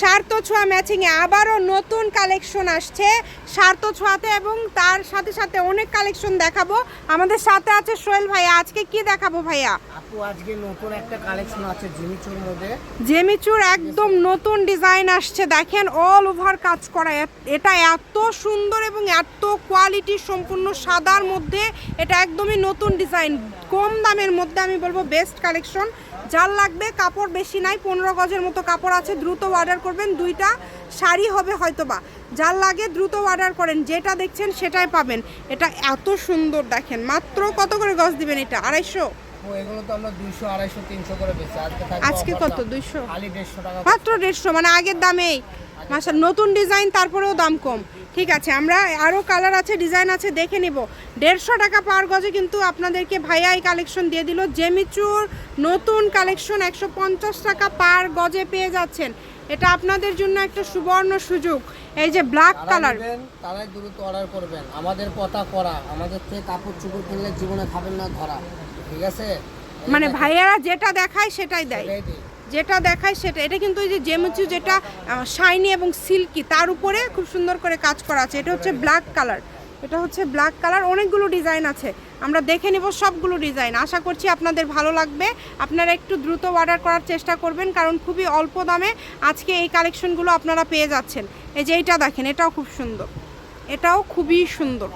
সার্থ ছোঁয়া ম্যাচিংয়ে আবারও নতুন কালেকশন আসছে। সার্থ ছোঁয়াতে এবং তার সাথে সাথে অনেক কালেকশন দেখাবো। আমাদের সাথে আছে সোহেল ভাইয়া। আজকে কি দেখাবো ভাইয়া? আপু আজকে নতুন একটা কালেকশন আছে জিমিচুর মধ্যে। জেমিচুর একদম নতুন ডিজাইন আসছে। দেখেন অল ওভার কাজ করা। এটা এত সুন্দর এবং এত কোয়ালিটি সম্পূর্ণ সাদার মধ্যে। এটা একদমই নতুন ডিজাইন। কম দামের মধ্যে আমি বলব বেস্ট কালেকশন যার লাগবে কাপড় বেশি নাই পনেরো গজের মতো কাপড় আছে। দ্রুত অর্ডার করবেন দুইটা শাড়ি হবে হয়তোবা। যার লাগে দ্রুত অর্ডার করেন যেটা দেখছেন সেটাই পাবেন। এটা এত সুন্দর দেখেন মাত্র কত করে গজ দিবেন এটা? আড়াইশো? আজকে কত? দুইশো? মাত্র দেড়শো মানে আগের দামেই। মাসা নতুন ডিজাইন তারপরেও দাম কম। ঠিক আছে আমরা আরও কালার আছে ডিজাইন আছে দেখে নিব। দেড়শো টাকা পার গজে কিন্তু আপনাদেরকে ভাইয়া এই কালেকশন দিয়ে দিল। জেমিচুর নতুন কালেকশন একশো পঞ্চাশ টাকা পার গজে পেয়ে যাচ্ছেন। এটা আপনাদের জন্য একটা সুবর্ণ সুযোগ। এই যে ব্ল্যাক কালার তারাই দ্রুত অর্ডার করবেন। আমাদের কথা করা। আমাদের থেকে কাপড় চুপড় কিনলে জীবনে খাবেন না ধরা। ঠিক আছে? মানে ভাইয়ারা যেটা দেখায় সেটাই দেয়। যেটা দেখায় সেটা এটা কিন্তু ওই যে জেমুচু যেটা শাইনি এবং সিল্কি তার উপরে খুব সুন্দর করে কাজ করা আছে। এটা হচ্ছে ব্ল্যাক কালার এটা হচ্ছে ব্ল্যাক কালার অনেকগুলো ডিজাইন আছে। আমরা দেখে নেব সবগুলো ডিজাইন আশা করছি আপনাদের ভালো লাগবে। আপনারা একটু দ্রুত অর্ডার করার চেষ্টা করবেন, কারণ খুবই অল্প দামে আজকে এই কালেকশনগুলো আপনারা পেয়ে যাচ্ছেন। এই যে এইটা দেখেন, এটাও খুব সুন্দর। এটাও খুবই সুন্দর।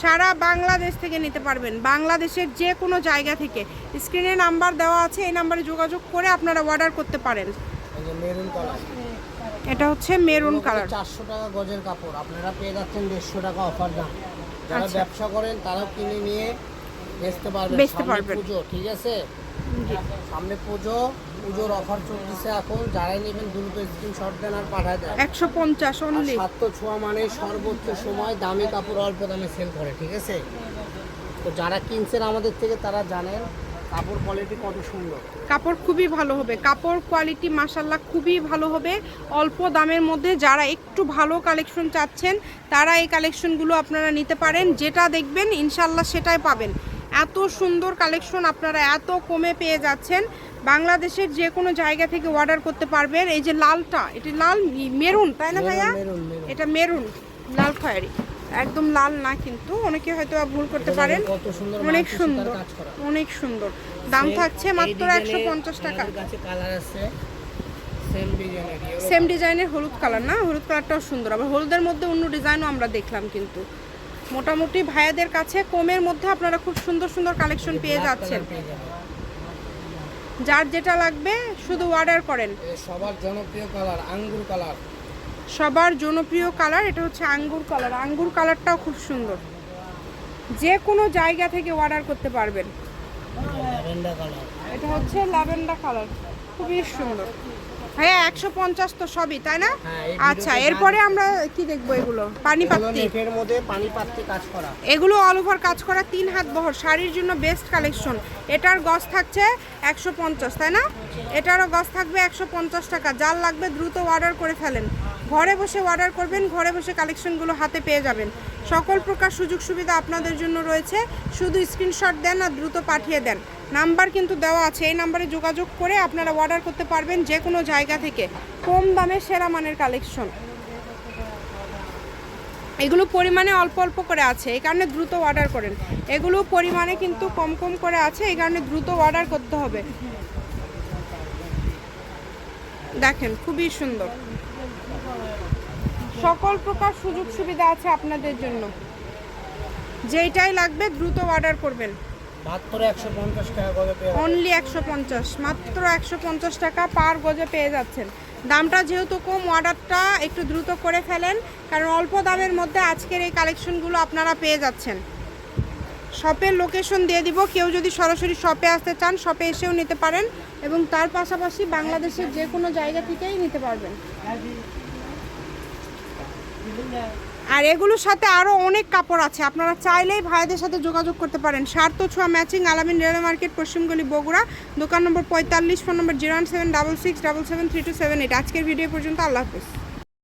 সারা বাংলাদেশ থেকে নিতে পারবেন। বাংলাদেশের যে কোনো জায়গা থেকে। স্ক্রিনে নাম্বার দেওয়া আছে, এই নাম্বারে যোগাযোগ করে আপনারা অর্ডার করতে পারেন। এটা হচ্ছে মেরুন কালার। চারশো টাকা গজের কাপড়। আপনারা পেয়ে যাচ্ছেন দেড়শো টাকা অফার দাম। যারা আচ্ছা। ব্যবসা করেন তারাও কিনে নিয়ে বেচতে পারবেন। বেচতে পারবেন। পুজো ঠিক আছে? সামনে পুজো পুজোর অফার চলতেছে এখন। যারাই নেবেন দ্রুত স্ক্রিনশট দেন আর পাঠায় দেন। একশো পঞ্চাশ অনলি সাত তো ছোঁয়া মানে সর্বোচ্চ সময় দামি কাপড় অল্প দামে সেল করে ঠিক আছে? তো যারা কিনছেন আমাদের থেকে তারা জানেন কাপড় কোয়ালিটি কত সুন্দর? কাপড় খুবই ভালো হবে। কাপড় কোয়ালিটি মাসাল্লাহ খুবই ভালো হবে। অল্প দামের মধ্যে যারা একটু ভালো কালেকশন চাচ্ছেন তারা এই কালেকশনগুলো আপনারা নিতে পারেন। যেটা দেখবেন ইনশাল্লাহ সেটাই পাবেন। এত সুন্দর কালেকশন আপনারা এত কমে পেয়ে যাচ্ছেন। বাংলাদেশের যে কোনো জায়গা থেকে অর্ডার করতে পারবেন। এই যে লালটা এটি লাল মেরুন তাই না ভাইয়া? এটা মেরুন লাল খয়েরি। একদম লাল না কিন্তু অনেকে হয়তো ভুল করতে পারেন। অনেক সুন্দর অনেক সুন্দর। দাম থাকছে মাত্র একশো পঞ্চাশ টাকা। কালার আছে সেম ডিজাইনের হলুদ কালার না? হলুদ কালারটাও সুন্দর। আবার হলুদের মধ্যে অন্য ডিজাইনও আমরা দেখলাম কিন্তু। মোটামুটি ভাইয়াদের কাছে কমের মধ্যে আপনারা খুব সুন্দর সুন্দর কালেকশন পেয়ে যাচ্ছেন। যার যেটা লাগবে শুধু অর্ডার করেন। সবার জনপ্রিয় কালার আঙ্গুর কালার সবার জনপ্রিয় কালার এটা হচ্ছে আঙ্গুর কালার। আঙ্গুর কালারটাও খুব সুন্দর। যে কোনো জায়গা থেকে অর্ডার করতে পারবেন। এটা হচ্ছে ল্যাভেন্ডার কালার খুবই সুন্দর। হ্যাঁ একশো পঞ্চাশ তো সবই তাই না? হ্যাঁ, আচ্ছা এরপরে আমরা কি দেখব এগুলো? পানি পাত্তি। মধ্যে পানি পাত্তি কাজ করা। এগুলো অল ওভার কাজ করা তিন হাত বহর শাড়ির জন্য বেস্ট কালেকশন এটার গজ থাকছে একশো পঞ্চাশ তাই না? এটারও গস থাকবে একশো পঞ্চাশ টাকা। যার লাগবে দ্রুত অর্ডার করে ফেলেন। ঘরে বসে অর্ডার করবেন, ঘরে বসে কালেকশনগুলো হাতে পেয়ে যাবেন। সকল প্রকার সুযোগ সুবিধা আপনাদের জন্য রয়েছে। শুধু স্ক্রিনশট দেন আর দ্রুত পাঠিয়ে দেন। নাম্বার কিন্তু দেওয়া আছে, এই নাম্বারে যোগাযোগ করে আপনারা অর্ডার করতে পারবেন যে কোনো জায়গা থেকে। কম দামে সেরা মানের কালেকশন এগুলো পরিমাণে অল্প অল্প করে আছে, এই কারণে দ্রুত অর্ডার করেন। এগুলো পরিমাণে কিন্তু কম কম করে আছে, এই কারণে দ্রুত অর্ডার করতে হবে। দেখেন, খুবই সুন্দর। সকল প্রকার সুযোগ সুবিধা আছে আপনাদের জন্য। যেইটাই লাগবে দ্রুত অর্ডার করবেন। অনলি একশো পঞ্চাশ মাত্র একশো পঞ্চাশ টাকা পার গজে পেয়ে যাচ্ছেন। দামটা যেহেতু কম অর্ডারটা একটু দ্রুত করে ফেলেন কারণ অল্প দামের মধ্যে আজকের এই কালেকশনগুলো আপনারা পেয়ে যাচ্ছেন। শপের লোকেশন দিয়ে দিব। কেউ যদি সরাসরি শপে আসতে চান, শপে এসেও নিতে পারেন এবং তার পাশাপাশি বাংলাদেশের যে কোনো জায়গা থেকেই নিতে পারবেন। আর এগুলোর সাথে আরও অনেক কাপড় আছে। আপনারা চাইলেই ভাইদের সাথে যোগাযোগ করতে পারেন। সার্থ ছোঁয়া ম্যাচিং আলামিন রেল মার্কেট পশ্চিমগলি বগুড়া। দোকান নম্বর পঁয়তাল্লিশ, phone number zero one seven double six, double seven three two seven eight. আজকের ভিডিও পর্যন্ত আল্লাহ হাফিজ।